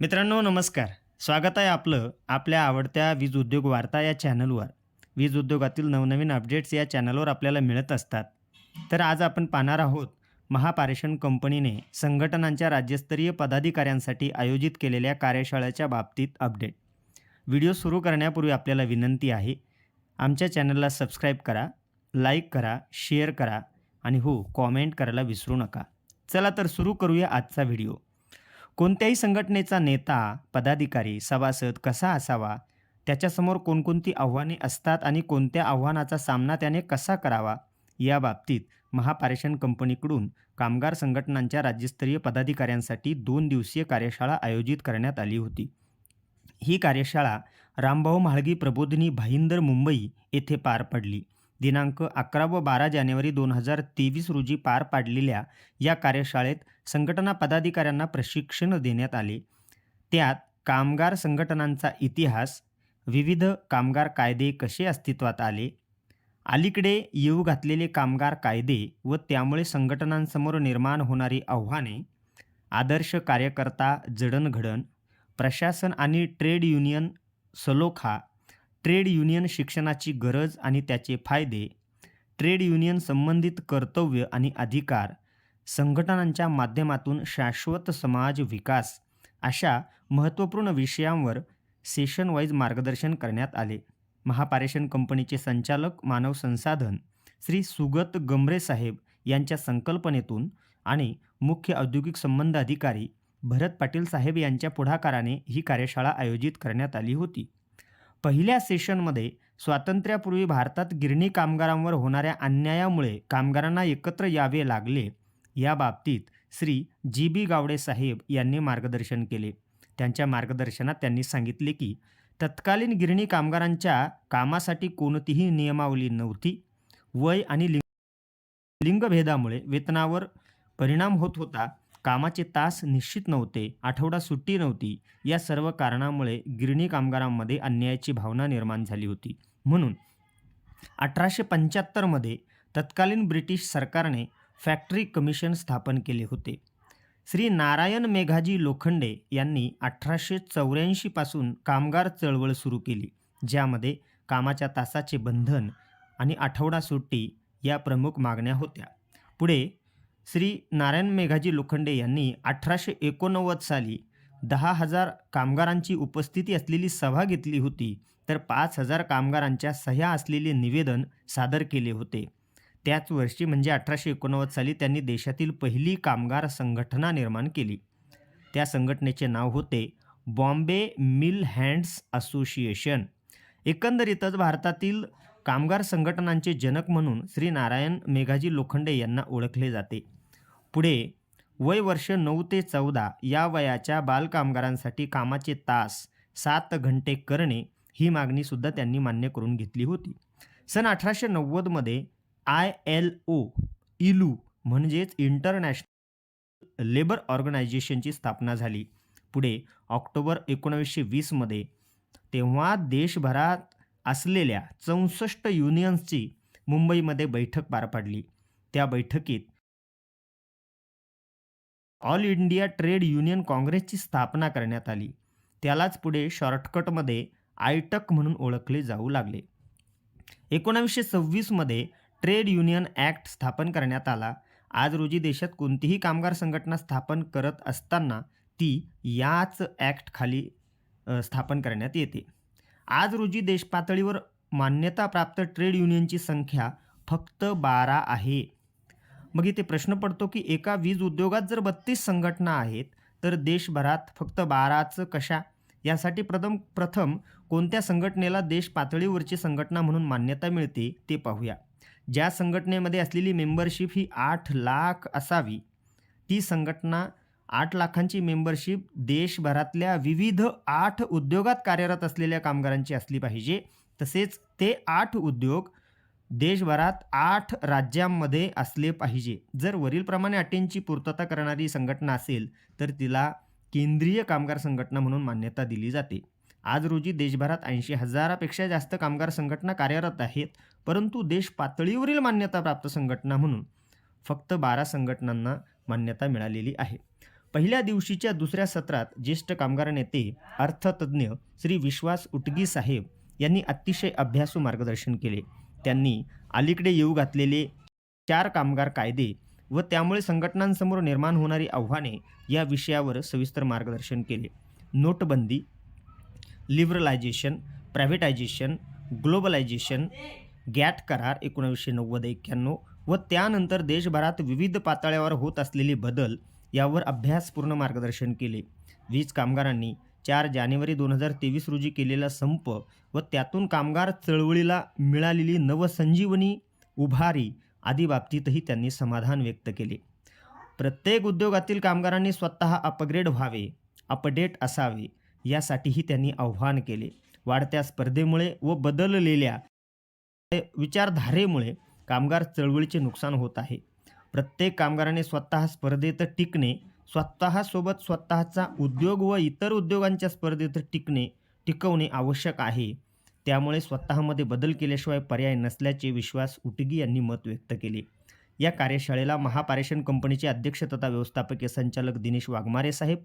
मित्रांनो नमस्कार. स्वागत आहे आपलं आपल्या आवडत्या वीज उद्योग वार्ता या चॅनलवर. वीज उद्योगातील नवनवीन अपडेट्स या चॅनलवर आपल्याला मिळत असतात. तर आज आपण पाहणार आहोत महापारेषण कंपनीने संघटनांच्या राज्यस्तरीय पदाधिकाऱ्यांसाठी आयोजित केलेल्या कार्यशाळेच्या बाबतीत अपडेट व्हिडिओ सुरू करण्यापूर्वी आपल्याला विनंती आहे आमच्या चॅनलला सबस्क्राईब करा लाईक करा शेअर करा आणि हो कॉमेंट करायला विसरू नका. चला तर सुरू करूया आजचा व्हिडिओ. कोणत्याही संघटनेचा नेता पदाधिकारी सभासद कसा असावा? त्याच्यासमोर कोणकोणती आव्हाने असतात आणि कोणत्या आव्हानाचा सामना त्याने कसा करावा? या बाबतीत महापारेषण कंपनीकडून कामगार संघटनांच्या राज्यस्तरीय पदाधिकाऱ्यांसाठी दोन दिवसीय कार्यशाळा आयोजित करण्यात आली होती. ही कार्यशाळा रामभाऊ म्हाळगी प्रबोधिनी भाईंदर मुंबई येथे पार पडली. दिनांक अकरा व बारा जानेवारी दोन हजार तेवीस रोजी पार पाडलेल्या या कार्यशाळेत संघटना पदाधिकाऱ्यांना प्रशिक्षण देण्यात आले. त्यात कामगार संघटनांचा इतिहास विविध कामगार कायदे कसे अस्तित्वात आले अलीकडे येऊ घातलेले कामगार कायदे व त्यामुळे संघटनांसमोर निर्माण होणारी आव्हाने आदर्श कार्यकर्ता जडणघडण प्रशासन आणि ट्रेड युनियन सलोखा ट्रेड युनियन शिक्षणाची गरज आणि त्याचे फायदे ट्रेड युनियन संबंधित कर्तव्य आणि अधिकार संघटनांच्या माध्यमातून शाश्वत समाज विकास अशा महत्त्वपूर्ण विषयांवर सेशन वाईज मार्गदर्शन करण्यात आले. महापारेषण कंपनीचे संचालक मानव संसाधन श्री सुगत गमरे साहेब यांच्या संकल्पनेतून आणि मुख्य औद्योगिक संबंध अधिकारी भरत पाटील साहेब यांच्या पुढाकाराने ही कार्यशाळा आयोजित करण्यात आली होती. पहिल्या सेशनमध्ये स्वातंत्र्यापूर्वी भारतात गिरणी कामगारांवर होणाऱ्या अन्यायामुळे कामगारांना एकत्र यावे लागले. या बाबतीत श्री जी बी गावडे साहेब यांनी मार्गदर्शन केले. त्यांच्या मार्गदर्शनात त्यांनी सांगितले की तत्कालीन गिरणी कामगारांच्या कामासाठी कोणतीही नियमावली नव्हती. वय आणि लिंग लिंगभेदामुळे वेतनावर परिणाम होत होता. कामाचे तास निश्चित नव्हते आठवडा सुट्टी नव्हती. या सर्व कारणामुळे गिरणी कामगारांमध्ये अन्यायाची भावना निर्माण झाली होती. म्हणून अठराशे पंच्याहत्तरमध्ये तत्कालीन ब्रिटिश सरकारने फॅक्टरी कमिशन स्थापन केले होते. श्री नारायण मेघाजी लोखंडे यांनी अठराशे चौऱ्याऐंशीपासून कामगार चळवळ सुरू केली ज्यामध्ये कामाच्या तासाचे बंधन आणि आठवडा सुट्टी या प्रमुख मागण्या होत्या. पुढे श्री नारायण मेघाजी लोखंडे यांनी अठराशे एकोणनव्वद साली दहा हजार कामगारांची उपस्थिती असलेली सभा घेतली होती तर पाच हजार कामगारांच्या सह्या असलेले निवेदन सादर केले होते. त्याच वर्षी म्हणजे अठराशे एकोणनव्वद साली त्यांनी देशातील पहिली कामगार संघटना निर्माण केली. त्या संघटनेचे नाव होते बॉम्बे मिल हँड्स असोसिएशन. एकंदरीतच भारतातील कामगार संघटनांचे जनक म्हणून श्री नारायण मेघाजी लोखंडे यांना ओळखले जाते. पुढे वय वर्ष नऊ ते चौदा या वयाच्या बालकामगारांसाठी कामाचे तास सात घंटे करणे ही मागणीसुद्धा त्यांनी मान्य करून घेतली होती. सन अठराशे नव्वदमध्ये आय एल ओ इलू म्हणजेच इंटरनॅशनल लेबर ऑर्गनायझेशनची स्थापना झाली. पुढे ऑक्टोबर एकोणावीसशे वीसमध्ये तेव्हा देशभरात असलेल्या चौसष्ट युनियन्सची मुंबईमध्ये बैठक पार पाडली. त्या बैठकीत ऑल इंडिया ट्रेड युनियन काँग्रेसची स्थापना करण्यात आली. त्यालाच पुढे शॉर्टकटमध्ये आयटक म्हणून ओळखले जाऊ लागले. एकोणावीसशे सव्वीसमध्ये ट्रेड युनियन ॲक्ट स्थापन करण्यात आला. आज रोजी देशात कोणतीही कामगार संघटना स्थापन करत असताना ती याच ॲक्टखाली स्थापन करण्यात येते. आज रोजी देशपातळीवर मान्यताप्राप्त ट्रेड युनियनची संख्या फक्त बारा आहे. मग इथे प्रश्न पडतो की एका वीज उद्योगात जर बत्तीस संघटना आहेत तर देशभरात फक्त बाराचं कशा? यासाठी प्रथम प्रथम कोणत्या संघटनेला देश पातळीवरची संघटना म्हणून मान्यता मिळते ते पाहूया. ज्या संघटनेमध्ये असलेली मेंबरशिप ही आठ लाख असावी ती संघटना आठ लाखांची मेंबरशिप देशभरातल्या विविध आठ उद्योगात कार्यरत असलेल्या कामगारांची असली पाहिजे. तसेच ते आठ उद्योग देशभरात आठ राज्यांमध्ये असले पाहिजे. जर वरीलप्रमाणे अटींची पूर्तता करणारी संघटना असेल तर तिला केंद्रीय कामगार संघटना म्हणून मान्यता दिली जाते. आज रोजी देशभरात ऐंशी हजारापेक्षा जास्त कामगार संघटना कार्यरत आहेत परंतु देश पातळीवरील मान्यताप्राप्त संघटना म्हणून फक्त बारा संघटनांना मान्यता मिळालेली आहे. पहिल्या दिवशीच्या दुसऱ्या सत्रात ज्येष्ठ कामगार नेते अर्थतज्ज्ञ श्री विश्वास उटगी साहेब यांनी अतिशय अभ्यासू मार्गदर्शन केले. त्यांनी अलीकडे येऊ घातलेले चार कामगार कायदे व त्यामुळे संघटनांसमोर निर्माण होणारी आव्हाने या विषयावर सविस्तर मार्गदर्शन केले. नोटबंदी लिबरलायझेशन प्रायव्हेटायझेशन ग्लोबलायझेशन गॅट करार एकोणावीसशे नव्वद एक्क्याण्णव व त्यानंतर देशभरात विविध पातळ्यावर होत असलेले बदल यावर अभ्यासपूर्ण मार्गदर्शन केले. वीज कामगारांनी चार जानेवारी दोन हजार तेवीस रोजी केलेला संप व त्यातून कामगार चळवळीला मिळालेली नवसंजीवनी उभारी आदी बाबतीतही त्यांनी समाधान व्यक्त केले. प्रत्येक उद्योगातील कामगारांनी स्वतः अपग्रेड व्हावे अपडेट असावे यासाठीही त्यांनी आव्हान केले. वाढत्या स्पर्धेमुळे व बदललेल्या विचारधारेमुळे कामगार चळवळीचे नुकसान होत आहे. प्रत्येक कामगाराने स्वतः स्पर्धेत टिकणे स्वतःसोबत स्वतःचा उद्योग व इतर उद्योगांच्या स्पर्धेत टिकणे टिकवणे आवश्यक आहे. त्यामुळे स्वतःमध्ये बदल केल्याशिवाय पर्याय नसल्याचे विश्वास उटगी यांनी मत व्यक्त केले. या कार्यशाळेला महापारेषण कंपनीचे अध्यक्ष तथा व्यवस्थापकीय संचालक दिनेश वाघमारे साहेब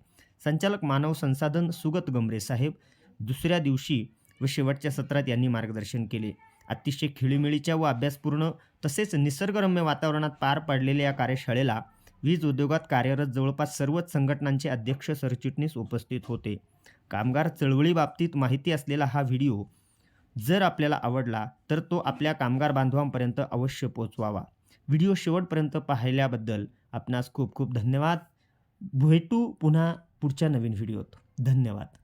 संचालक मानव संसाधन सुगत गमरे साहेब दुसऱ्या दिवशी व शेवटच्या सत्रात यांनी मार्गदर्शन केले. अतिशय खिळीमिळीच्या व अभ्यासपूर्ण तसेच निसर्गरम्य वातावरणात पार पडलेल्या या कार्यशाळेला वीज उद्योगात कार्यरत जवळपास सर्वच संघटनांचे अध्यक्ष सरचिटणीस उपस्थित होते. कामगार चळवळीबाबतीत माहिती असलेला हा व्हिडिओ जर आपल्याला आवडला तर तो आपल्या कामगार बांधवांपर्यंत अवश्य पोचवावा व्हिडिओ शेवटपर्यंत पाहिल्याबद्दल आपणास खूप खूप धन्यवाद. भेटू पुन्हा पुढच्या नवीन व्हिडिओत. धन्यवाद.